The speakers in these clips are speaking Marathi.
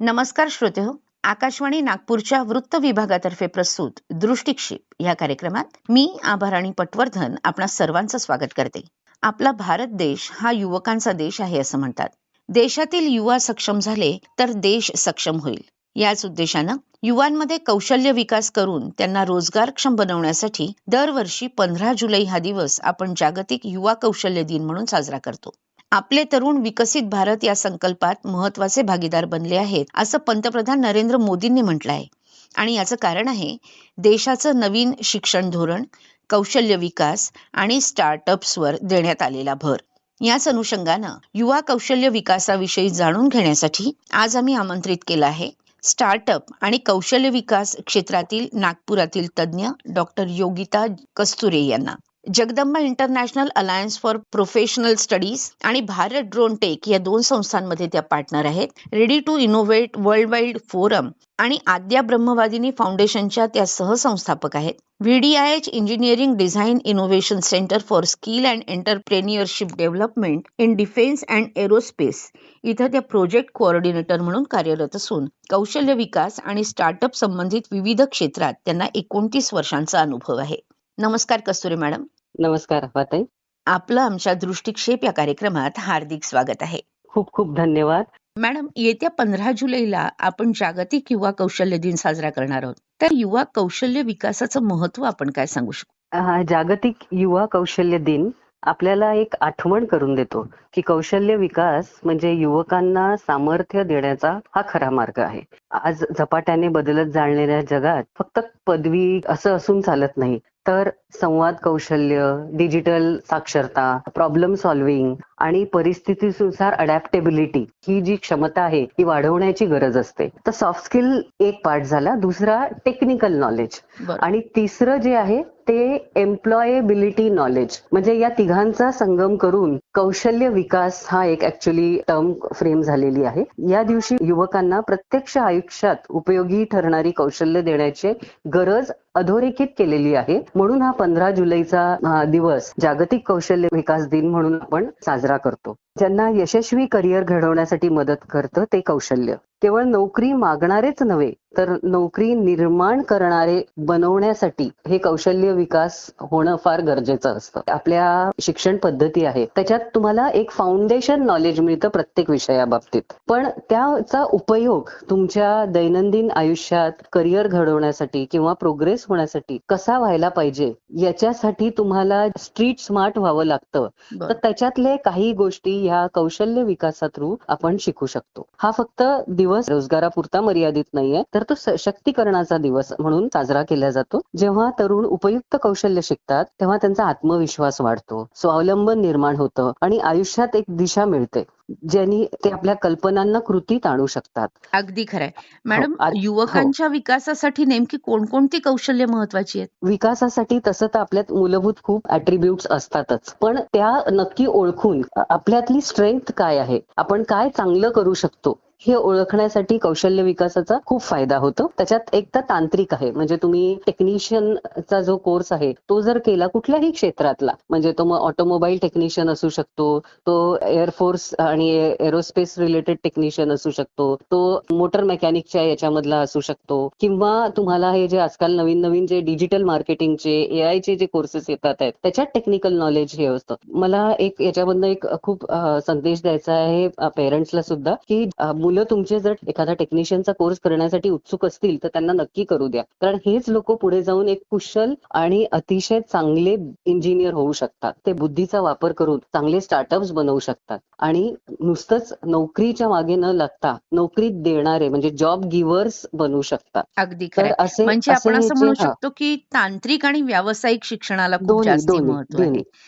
नमस्कार श्रोते हो आकाशवाणी नागपूरच्या वृत्त विभागातर्फे प्रस्तुत दृष्टिक्षेप. या कार्यक्रमात मी आभाराणी पटवर्धन आपणा सर्वांचं स्वागत करते. आपला भारत देश हा युवकांचा देश आहे असं म्हणतात. देशातील युवा सक्षम झाले तर देश सक्षम होईल. याच उद्देशानं युवांमध्ये कौशल्य विकास करून त्यांना रोजगारक्षम बनवण्यासाठी दरवर्षी पंधरा जुलै हा दिवस आपण जागतिक युवा कौशल्य दिन म्हणून साजरा करतो. आपले तरुण विकसित भारत या संकल्पात महत्त्वाचे भागीदार बनले आहेत असं पंतप्रधान नरेंद्र मोदींनी म्हटलं आहे आणि याचं कारण आहे देशाचं नवीन शिक्षण धोरण कौशल्य विकास आणि स्टार्टअप्सवर देण्यात आलेला भर. याच अनुषंगानं युवा कौशल्य विकासाविषयी जाणून घेण्यासाठी आज आम्ही आमंत्रित केलं आहे स्टार्टअप आणि कौशल्य विकास क्षेत्रातील नागपुरातील तज्ज्ञ डॉक्टर योगिता कस्तुरे यांना. Jagdamba international alliance for professional studies आणि भारत ड्रोन टेक या दोन संस्थांमध्ये त्या पार्टनर आहेत. Ready to innovate world wide forum आणि आद्या ब्रह्मवादिनी फाउंडेशनच्या त्या सहसंस्थापक आहेत. VDIH engineering design innovation centre for skill and entrepreneurship development in defence and aerospace इथं त्या प्रोजेक्ट कोऑर्डिनेटर म्हणून कार्यरत असून कौशल्य विकास आणि स्टार्टअप संबंधित विविध क्षेत्रात त्यांना एकोणतीस वर्षांचा अनुभव आहे. नमस्कार कस्तुरे मॅडम. नमस्कार अफाताई आपलं आमच्या दृष्टिक्षेप या कार्यक्रमात हार्दिक स्वागत आहे. खूप खूप धन्यवाद. मॅडम येत्या पंधरा जुलैला आपण जागतिक युवा कौशल्य दिन साजरा करणार आहोत. तर युवा कौशल्य विकासाचं महत्त्व आपण काय सांगू शकतो जागतिक युवा कौशल्य दिन आपल्याला एक आठवण करून देतो की कौशल्य विकास म्हणजे युवकांना सामर्थ्य देण्याचा हा खरा मार्ग आहे. आज झपाट्याने बदलत जाणाऱ्या जगात फक्त पदवी असं असून चालत नाही तर संवाद कौशल्य डिजिटल साक्षरता प्रॉब्लेम सॉल्व्हिंग आणि परिस्थितीनुसार अडॅप्टेबिलिटी ही जी क्षमता आहे ती वाढवण्याची गरज असते. तर सॉफ्ट स्किल एक पार्ट झाला दुसरा टेक्निकल नॉलेज. आणि तिसरं जे आहे ते एम्प्लॉयबिलिटी नॉलेज म्हणजे या तिघांचा संगम करून कौशल्य विकास हा एक ऍक्च्युली टर्म फ्रेम झालेली आहे. या दिवशी युवकांना प्रत्यक्ष आयुष्यात उपयोगी ठरणारी कौशल्य देण्याची गरज अधोरेखित केलेली आहे. म्हणून हा पंधरा जुलैचा दिवस जागतिक कौशल्य विकास दिन म्हणून आपण साजरा करतो. ज्यांना यशस्वी करिअर घडवण्यासाठी मदत करतं ते कौशल्य. केवळ नोकरी मागणारेच नव्हे तर नोकरी निर्माण करणारे बनवण्यासाठी हे कौशल्य विकास होणं फार गरजेचं असतं. आपल्या शिक्षण पद्धती आहे त्याच्यात तुम्हाला एक फाउंडेशन नॉलेज मिळतं प्रत्येक विषयाबाबतीत. पण त्याचा उपयोग तुमच्या दैनंदिन आयुष्यात करिअर घडवण्यासाठी किंवा प्रोग्रेस होण्यासाठी कसा व्हायला पाहिजे याच्यासाठी तुम्हाला स्ट्रीट स्मार्ट व्हावं लागतं. तर. त्याच्यातले काही गोष्टी ह्या कौशल्य विकासा थ्रू आपण शिकू शकतो. हा फक्त दिवस रोजगारापुरता मर्यादित नाहीये. तर तो सशक्तीकरणाचा दिवस म्हणून साजरा केला जातो. जेव्हा तरुण उपयुक्त कौशल्य शिकतात तेव्हा त्यांचा आत्मविश्वास वाढतो. स्वावलंबन निर्माण होतं आणि आयुष्यात एक दिशा मिळते ज्यांनी ते आपल्या कल्पनांना कृतीत आणू शकतात. अगदी खरंय. मॅडम आ- युवकांच्या विकासासाठी नेमकी कोणकोणती कौशल्य महत्वाची आहेत? विकासासाठी तसं तर आपल्यात मूलभूत खूप अट्रिब्यूट्स असतातच. पण त्या नक्की ओळखून आपल्यातली स्ट्रेंथ काय आहे? आपण काय चांगलं करू शकतो? हे ओळखण्यासाठी कौशल्य विकासाचा खूप फायदा होतो. त्याच्यात एक तर तांत्रिक आहे. म्हणजे तुम्ही टेक्निशियनचा जो कोर्स आहे तो जर केला कुठल्याही क्षेत्रातला म्हणजे तो मग ऑटोमोबाईल टेक्निशियन असू शकतो तो एअरफोर्स आणि एरोस्पेस रिलेटेड टेक्निशियन असू शकतो तो मोटर मेकॅनिकच्या याच्यामधला असू शकतो किंवा तुम्हाला हे जे आजकाल नवीन नवीन जे डिजिटल मार्केटिंगचे एआयचे जे कोर्सेस येतात आहेत त्याच्यात टेक्निकल नॉलेज हे असतं. मला एक याच्यामधनं एक खूप संदेश द्यायचा आहे पेरेंट्सला सुद्धा की मुलं तुमचे जर एखादा टेक्निशियनचा कोर्स करण्यासाठी उत्सुक असतील तर त्यांना नक्की करू द्या. कारण हेच लोक पुढे जाऊन एक कुशल आणि अतिशय चांगले इंजिनियर होऊ शकतात. ते बुद्धीचा वापर करून चांगले स्टार्टअप्स बनवू शकतात. आणि नुसतंच नोकरीच्या मागे न लागता नोकरी देणारे म्हणजे जॉब गिव्हर्स बनवू शकतात. अगदी असे म्हणजे आपण असं म्हणू शकतो की तांत्रिक आणि व्यावसायिक शिक्षणाला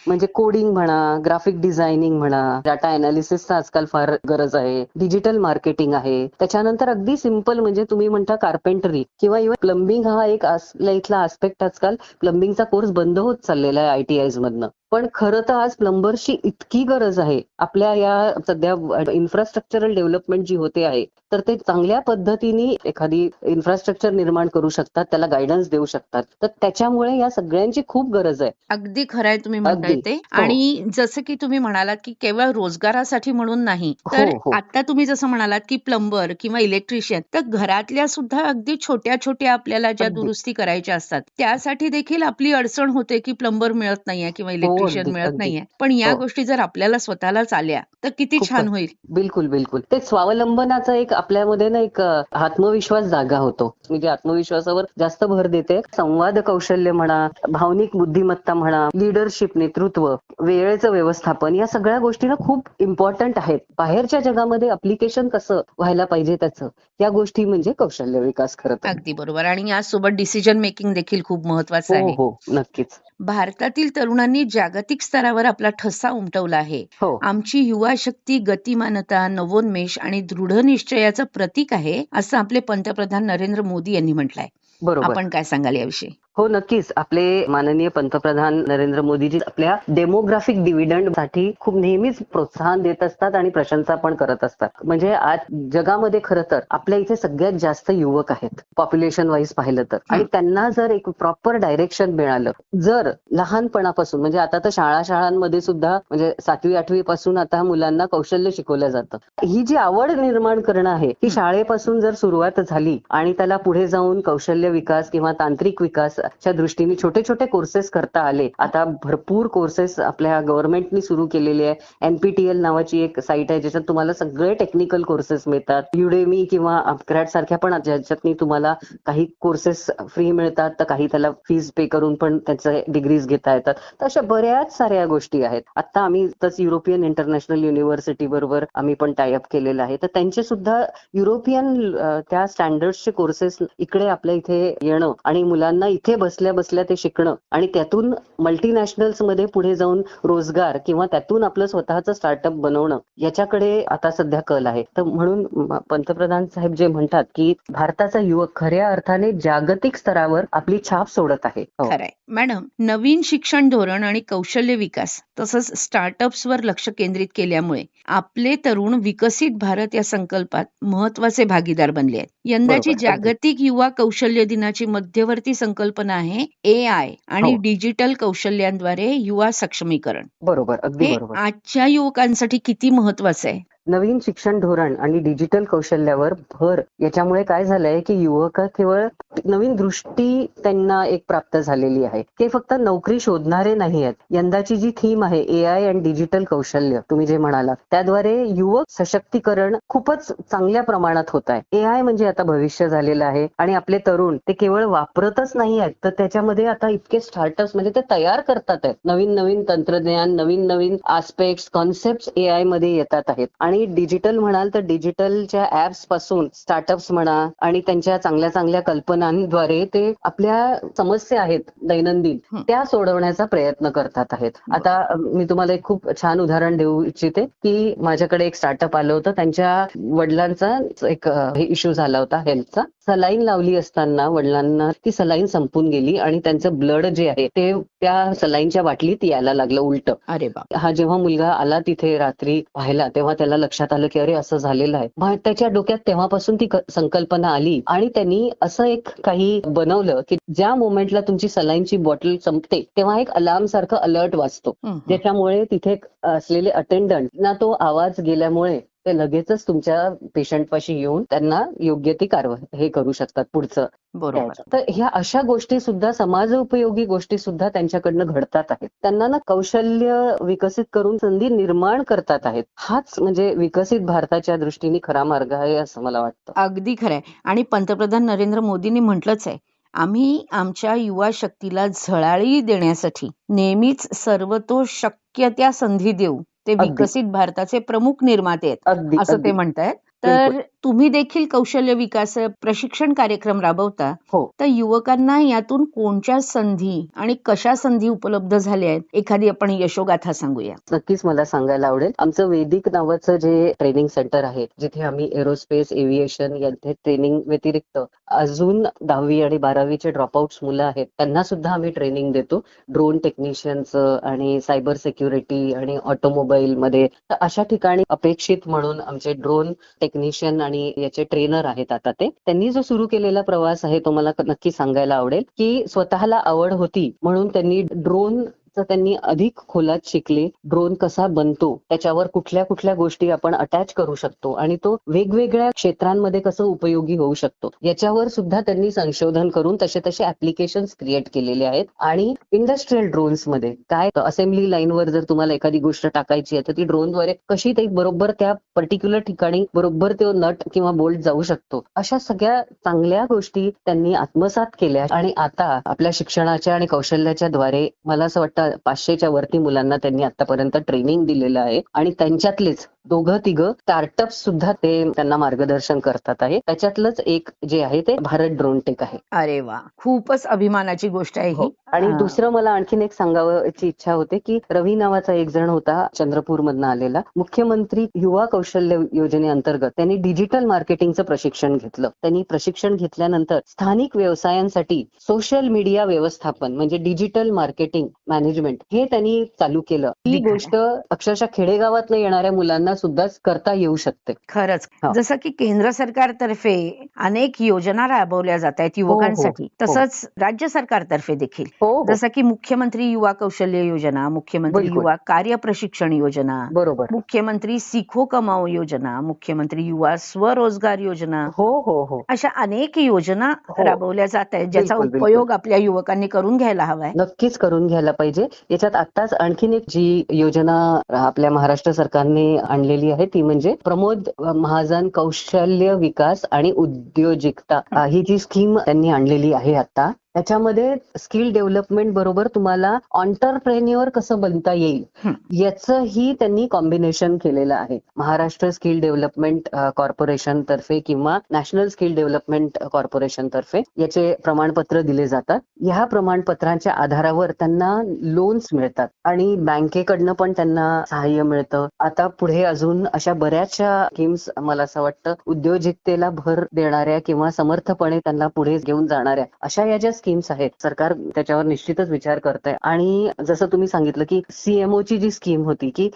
म्हणजे कोडिंग म्हणा ग्राफिक डिझायनिंग म्हणा डाटा अनालिसिसचा आजकाल फार गरज आहे. डिजिटल मार्केटिंग आहे. त्याच्यानंतर अगदी सिंपल म्हणजे तुम्ही म्हणता कार्पेंटरी किंवा इव्हन प्लंबिंग हा एक आपल्या इथला आस्पेक्ट आजकाल प्लंबिंगचा कोर्स बंद होत चाललेला आहे आयटीआय मधनं. पण खरं तर आज प्लंबरची इतकी गरज आहे आपल्या या सध्या इन्फ्रास्ट्रक्चरल डेव्हलपमेंट जी होते आहे तर ते चांगल्या पद्धतीने एखादी इन्फ्रास्ट्रक्चर निर्माण करू शकतात त्याला गायडन्स देऊ शकतात तर त्याच्यामुळे या सगळ्यांची खूप गरज आहे अगदी खरंय तुम्ही म्हणताय अगदी. ते हो. आणि जसं की तुम्ही म्हणालात की केवळ रोजगारासाठी म्हणून नाही तर हो, हो. आता तुम्ही जसं म्हणालात की प्लंबर किंवा इलेक्ट्रिशियन तर घरातल्या सुद्धा अगदी छोट्या छोट्या आपल्याला ज्या. दुरुस्ती करायच्या असतात त्यासाठी देखील आपली अडचण होते की प्लंबर मिळत नाहीये किंवा इलेक्ट्रिशियन अगदी, मिळत. नाहीये. पण या हो. गोष्टी जर आपल्याला स्वतःलाच आल्या तर किती छान. होईल. बिलकुल बिलकुल. ते स्वावलंबनाचा एक आपल्यामध्ये ना एक आत्मविश्वास जागा होतो. मी जे आत्मविश्वासावर जास्त भर देते. संवाद कौशल्य म्हणा भावनिक बुद्धिमत्ता म्हणा लिडरशिप नेतृत्व वेळेचं व्यवस्थापन या सगळ्या गोष्टी ना खूप इम्पॉर्टंट आहेत. बाहेरच्या जगामध्ये अप्लिकेशन कसं व्हायला पाहिजे त्याचं? या गोष्टी म्हणजे कौशल्य विकास खरं तर. अगदी बरोबर. आणि यासोबत डिसिजन मेकिंग देखील खूप महत्वाचं हो आहे. हो. नक्कीच. भारतातील तरुणांनी जागतिक स्तरावर आपला ठसा उमटवला आहे. हो. आमची युवा शक्ती गतिमानता नवोन्मेष आणि दृढ निश्चयाचं प्रतीक आहे असं आपले पंतप्रधान नरेंद्र मोदी यांनी म्हटलंय. बरोबर. आपण काय सांगाल याविषयी? हो नक्कीच. आपले माननीय पंतप्रधान नरेंद्र मोदीजी आपल्या डेमोग्राफिक डिव्हिडंडसाठी खूप नेहमीच प्रोत्साहन देत असतात आणि प्रशंसा पण करत असतात. म्हणजे आज जगामध्ये खरं तर आपल्या इथे सगळ्यात जास्त युवक आहेत पॉप्युलेशन वाईज पाहिलं तर. आणि त्यांना जर एक प्रॉपर डायरेक्शन मिळालं जर लहानपणापासून म्हणजे आता तर शाळा शाळांमध्ये सुद्धा म्हणजे सातवी आठवी पासून आता मुलांना कौशल्य शिकवलं जातं. ही जी आवड निर्माण करणं आहे ही शाळेपासून जर सुरुवात झाली आणि त्याला पुढे जाऊन कौशल्य विकास किंवा तांत्रिक विकासच्या दृष्टीने छोटे छोटे कोर्सेस करता आले. आता भरपूर कोर्सेस आपल्या गव्हर्नमेंटनी सुरू केलेले आहे. एनपीटीएल नावाची एक साईट आहे ज्याच्यात तुम्हाला सगळे टेक्निकल कोर्सेस मिळतात. युडेमी किंवा अपग्रॅड सारख्या पण ज्याच्यातनी तुम्हाला काही कोर्सेस फ्री मिळतात तर काही त्याला फीज पे करून पण त्याचे डिग्रीज घेता येतात. तर अशा बऱ्याच साऱ्या गोष्टी आहेत. आता आम्ही तस युरोपियन इंटरनॅशनल युनिव्हर्सिटी बरोबर आम्ही पण टायअप केलेलं आहे. तर त्यांचे सुद्धा युरोपियन त्या स्टँडर्डचे कोर्सेस इकडे आपल्या इथे येणं आणि मुलांना इथे बसल्या बसल्या ते शिकणं. आणि त्यातून मल्टीनॅशनल्समध्ये पुढे जाऊन रोजगार किंवा त्यातून आपलं स्वतःचं स्टार्टअप बनवणं याच्याकडे आता सध्या कल आहे. तर म्हणून पंतप्रधान साहेब जे म्हणतात की भारताचा युवक खऱ्या अर्थाने जागतिक स्तरावर आपली छाप सोडत आहे. हो. मॅडम नवीन शिक्षण धोरण आणि कौशल्य विकास तसंच स्टार्टअप्सवर लक्ष केंद्रित केल्यामुळे आपले तरुण विकसित भारत या संकल्पात महत्त्वाचे भागीदार बनले आहेत यंदाची. जागतिक युवा कौशल्य दिनाची मध्यवर्ती संकल्पना आहे ए आय आणि हो. डिजिटल कौशल्यांद्वारे युवा सक्षमीकरण बरोबर अगदी बरोबर आजच्या युवकांसाठी किती महत्वाचं आहे नवीन शिक्षण धोरण आणि डिजिटल कौशल्यावर भर. याच्यामुळे काय झालंय की युवक केवळ नवीन दृष्टी त्यांना एक प्राप्त झालेली आहे. ते फक्त नोकरी शोधणारे नाही आहेत यंदाची जी थीम आहे ए आय अँड डिजिटल कौशल्य तुम्ही जे म्हणाला त्याद्वारे युवक सशक्तीकरण खूपच चांगल्या प्रमाणात होत आहे. ए आय म्हणजे आता भविष्य झालेलं आहे आणि आपले तरुण ते केवळ वापरतच नाही आहेत तर त्याच्यामध्ये आता इतके स्टार्टअप्स म्हणजे ते तयार करतात आहेत. नवीन नवीन तंत्रज्ञान नवीन नवीन आस्पेक्ट कॉन्सेप्ट ए आयमध्ये येतात आहेत. आणि डिजिटल म्हणाल तर डिजिटलच्या ऍप्सपासून स्टार्टअप्स म्हणा आणि त्यांच्या चांगल्या चांगल्या कल्पनांद्वारे ते आपल्या समस्या आहेत दैनंदिन. त्या सोडवण्याचा प्रयत्न करतात आहेत. आता मी तुम्हाला एक खूप छान उदाहरण देऊ इच्छिते की माझ्याकडे एक स्टार्टअप आलं होतं. त्यांच्या वडिलांचा एक इश्यू झाला होता हेल्थचा सलाईन लावली असताना वडिलांना ती सलाईन संपून गेली आणि त्यांचं ब्लड जे आहे ते त्या सलाईनच्या बाटलीत यायला लागलं उलट. अरे हा जेव्हा मुलगा आला तिथे रात्री पाहिला तेव्हा त्याला लक्षात आलं की अरे असं झालेलं आहे मग त्याच्या डोक्यात तेव्हापासून ती संकल्पना आली आणि त्यांनी असं एक काही बनवलं की ज्या मोमेंटला तुमची सलाईनची बॉटल संपते तेव्हा एक अलार्म सारखं अलर्ट वाजतो. ज्याच्यामुळे तिथे असलेले अटेंडंट ना तो आवाज गेल्यामुळे ते लगेचच तुमच्या पेशंट पाशी येऊन त्यांना योग्य ती कारवाई हे करू शकतात पुढचं. बरोबर. तर ह्या अशा गोष्टी सुद्धा समाजोपयोगी गोष्टी सुद्धा त्यांच्याकडनं घडतात आहेत. त्यांना ना कौशल्य विकसित करून संधी निर्माण करतात आहेत. हाच म्हणजे विकसित भारताच्या दृष्टीने खरा मार्ग आहे असं मला वाटतं. अगदी खरंय आणि पंतप्रधान नरेंद्र मोदींनी म्हटलंच आहे आम्ही आमच्या युवा शक्तीला झळाळी देण्यासाठी नेहमीच सर्वतो शक्य त्या संधी देऊ. ते. विकसित भारताचे प्रमुख निर्माते आहेत असं ते. म्हणतायत तर तुम्ही देखील कौशल्य विकास प्रशिक्षण कार्यक्रम राबवता. हो. तर युवकांना यातून कोणत्या संधी आणि कशा संधी उपलब्ध झाल्या आहेत? एखादी आपण यशोगाथा सांगूया. नक्कीच मला सांगायला आवडेल. आमचं वेदिक नावाचं जे ट्रेनिंग सेंटर आहे जिथे आम्ही एरोस्पेस एव्हिएशन यांचे ट्रेनिंग व्यतिरिक्त अजून दहावी आणि बारावीचे ड्रॉपआउट्स मुलं आहेत त्यांना सुद्धा आम्ही ट्रेनिंग देतो. ड्रोन टेक्निशियनचं आणि सायबर सिक्युरिटी आणि ऑटोमोबाईल मध्ये. अशा ठिकाणी अपेक्षित म्हणून आमचे ड्रोन टेक्निशियन आणि याचे ट्रेनर आहेत आता ते. त्यांनी जो सुरू केलेला प्रवास आहे तो मला नक्की सांगायला आवडेल की स्वतःला आवड होती म्हणून त्यांनी ड्रोन त्यांनी अधिक खोलात शिकले ड्रोन कसा बनतो त्याच्यावर कुठल्या कुठल्या गोष्टी आपण अटॅच करू शकतो आणि तो वेगवेगळ्या क्षेत्रांमध्ये कसं उपयोगी होऊ शकतो. याच्यावर सुद्धा त्यांनी संशोधन करून तसे तसे ऍप्लिकेशन क्रिएट केलेले आहेत. आणि इंडस्ट्रीयल ड्रोन्समध्ये काय असेंब्ली लाईनवर जर तुम्हाला एखादी गोष्ट टाकायची आहे तर ती ड्रोनद्वारे कशी ते बरोबर त्या पर्टिक्युलर ठिकाणी बरोबर तो नट किंवा बोल्ट जाऊ शकतो. अशा सगळ्या चांगल्या गोष्टी त्यांनी आत्मसात केल्या आणि आता आपल्या शिक्षणाच्या आणि कौशल्याच्या द्वारे मला असं वाटतं पाचशेच्या वरती मुलांना त्यांनी आतापर्यंत ट्रेनिंग दिलेलं आहे. आणि त्यांच्यातलेच दोघं तिघं स्टार्टअप सुद्धा ते त्यांना मार्गदर्शन करतात आहे. त्याच्यातलंच एक जे आहे ते भारत ड्रोन टेक आहे. अरे वा. खूपच अभिमानाची गोष्ट आहे ही. आणि हा. दुसरं मला आणखीन एक सांगावयाची इच्छा होते की रवी नावाचा एक जण होता चंद्रपूर मधनं आलेला. मुख्यमंत्री युवा कौशल्य योजनेअंतर्गत त्यांनी डिजिटल मार्केटिंगचं प्रशिक्षण घेतलं. त्यांनी प्रशिक्षण घेतल्यानंतर स्थानिक व्यवसायांसाठी सोशल मीडिया व्यवस्थापन म्हणजे डिजिटल मार्केटिंग मॅनेजमेंट हे त्यांनी चालू केलं. ही. गोष्ट अक्षरशः खेडेगावातनं येणाऱ्या मुलांना सुद्धा करता येऊ शकते. खरंच. हा. जसं की केंद्र सरकारतर्फे अनेक योजना राबवल्या जात आहेत युवकांसाठी. तसंच राज्य सरकारतर्फे देखील. हो हो. जसं की मुख्यमंत्री युवा कौशल्य योजना मुख्यमंत्री. युवा कार्य प्रशिक्षण योजना बरोबर. मुख्यमंत्री सिखो कमाओ योजना मुख्यमंत्री युवा स्वरोजगार योजना हो हो हो. अशा अनेक योजना हो. राबवल्या जात आहेत ज्याचा. उपयोग आपल्या युवकांनी करून घ्यायला हवाय नक्कीच करून घ्यायला पाहिजे. याच्यात आताच आणखीन एक जी योजना आपल्या महाराष्ट्र सरकारने आणलेली आहे. ती म्हणजे प्रमोद महाजन कौशल्य विकास आणि उद्योजिकता. ही जी स्कीम त्यांनी आणलेली आहे आता त्याच्यामध्ये स्किल डेव्हलपमेंट बरोबर तुम्हाला ऑन्टरप्रेन्युअर कसं बनता येईल हं. याचंही त्यांनी कॉम्बिनेशन केलेलं आहे. महाराष्ट्र स्किल डेव्हलपमेंट कॉर्पोरेशन तर्फे किंवा नॅशनल स्किल डेव्हलपमेंट कॉर्पोरेशन तर्फे याचे प्रमाणपत्र दिले जातात. ह्या प्रमाणपत्रांच्या आधारावर त्यांना लोन्स मिळतात आणि बँकेकडनं पण त्यांना सहाय्य मिळतं. आता पुढे अजून अशा बऱ्याचशा स्कीम्स मला असं वाटतं उद्योजकतेला भर देणाऱ्या किंवा समर्थपणे त्यांना पुढे घेऊन जाणाऱ्या अशा या ज्या स्कीम्स आहेत. सरकार त्याच्यावर निश्चितच विचार करत आहे आणि जसं तुम्ही सांगितलं की सीएमओ ची जी स्कीम होती की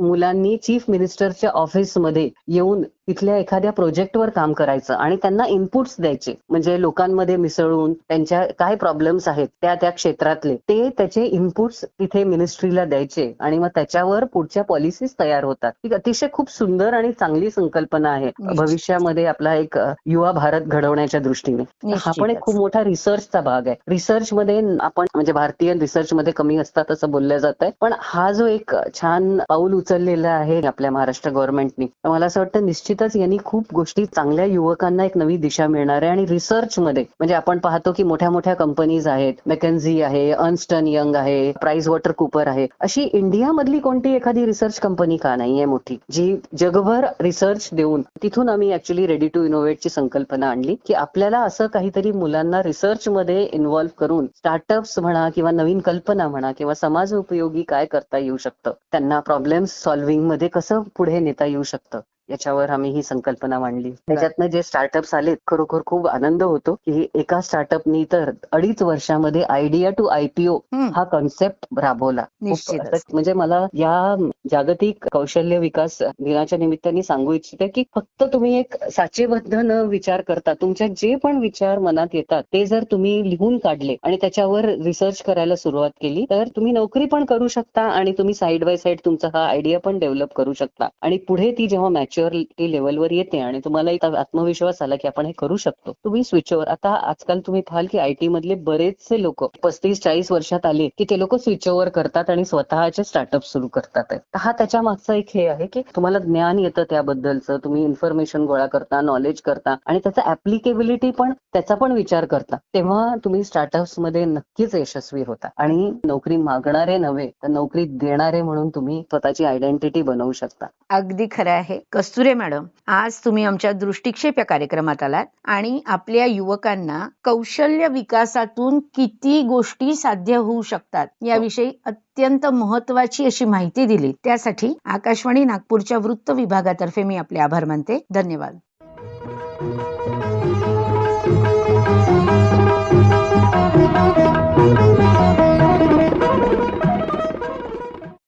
मुलांनी चीफ मिनिस्टरच्या ऑफिसमध्ये येऊन तिथल्या एखाद्या प्रोजेक्टवर काम करायचं आणि त्यांना इनपुट्स द्यायचे. म्हणजे लोकांमध्ये मिसळून त्यांच्या काय प्रॉब्लेम्स आहेत त्या त्या क्षेत्रातले ते त्याचे इनपुट्स तिथे मिनिस्ट्रीला द्यायचे आणि मग त्याच्यावर पुढच्या पॉलिसीज तयार होतात. ही अतिशय खूप सुंदर आणि चांगली संकल्पना आहे. निश्चित. भविष्यामध्ये आपला एक युवा भारत घडवण्याच्या दृष्टीने. हा पण एक खूप मोठा रिसर्चचा भाग आहे. रिसर्च मध्ये आपण म्हणजे भारतीय रिसर्च मध्ये कमी असतात असं बोललं जात आहे पण हा जो एक छान पाऊल उचललेला आहे आपल्या महाराष्ट्र गव्हर्नमेंटनी मला असं वाटतं निश्चितच यांनी खूप गोष्टी चांगल्या युवकांना एक नवी दिशा मिळणार आहे. आणि रिसर्च मध्ये म्हणजे आपण पाहतो की मोठ्या मोठ्या कंपनीज आहेत. मेकन्झी आहे अनस्टन यंग आहे प्राइस वॉटर कुपर आहे. अशी इंडियामधली कोणती एखादी रिसर्च कंपनी का नाहीये मोठी? जी जगभर रिसर्च देऊन तिथून आम्ही ऍक्च्युली रेडी टू इनोव्हेटची संकल्पना आणली की आपल्याला असं काहीतरी मुलांना रिसर्च मध्ये इन्व्हॉल्व्ह करून स्टार्टअप्स म्हणा किंवा नवीन कल्पना म्हणा किंवा समाज उपयोगी काय करता येऊ शकतं? त्यांना प्रॉब्लेम्स सॉल्व्हिंगमध्ये कसं पुढे नेता येऊ शकतं? याच्यावर आम्ही ही संकल्पना मांडली. त्याच्यातनं जे स्टार्टअप्स आलेत खरोखर खूप आनंद होतो की एका स्टार्टअपनी तर अडीच वर्षामध्ये आयडिया टू आयपीओ हं. कॉन्सेप्ट राबवला. म्हणजे मला या जागतिक कौशल्य विकास दिनाच्या निमित्ताने सांगू इच्छिते की फक्त तुम्ही एक साचेबद्ध न विचार करता तुमच्या जे पण विचार मनात येतात ते जर तुम्ही लिहून काढले आणि त्याच्यावर रिसर्च करायला सुरुवात केली तर तुम्ही नोकरी पण करू शकता आणि तुम्ही साईड बाय साईड तुमचा हा आयडिया पण डेव्हलप करू शकता. आणि पुढे ती जेव्हा मॅच्युअरिटी लेवलवर येते आणि तुम्हाला एक आत्मविश्वास आला की आपण हे करू शकतो. तुम्ही स्विचवर आता आजकाल तुम्ही पाहाल की आयटी मधले बरेचसे लोक पस्तीस चाळीस वर्षात आले की ते लोक स्विच करतात आणि स्वतःचे स्टार्टअप सुरू करतात. हा त्याच्या मागचा एक हे आहे की तुम्हाला ज्ञान येतं त्याबद्दलचं तुम्ही इन्फॉर्मेशन गोळा करता नॉलेज करता आणि त्याचा ऍप्लिकेबिलिटी पण त्याचा पण विचार करता. तेव्हा तुम्ही स्टार्टअप्समध्ये नक्कीच यशस्वी होता. आणि नोकरी मागणारे नव्हे तर नोकरी देणारे म्हणून तुम्ही स्वतःची आयडेंटिटी बनवू शकता. अगदी खरं आहे. कस्तुरे मॅडम आज तुम्ही आमच्या दृष्टिक्षेप या कार्यक्रमात आलात आणि आपल्या युवकांना कौशल्य विकासातून किती गोष्टी साध्य होऊ शकतात याविषयी अत्यंत महत्वाची अशी माहिती दिली त्यासाठी आकाशवाणी नागपूरच्या वृत्त विभागातर्फे मी आपले आभार मानते धन्यवाद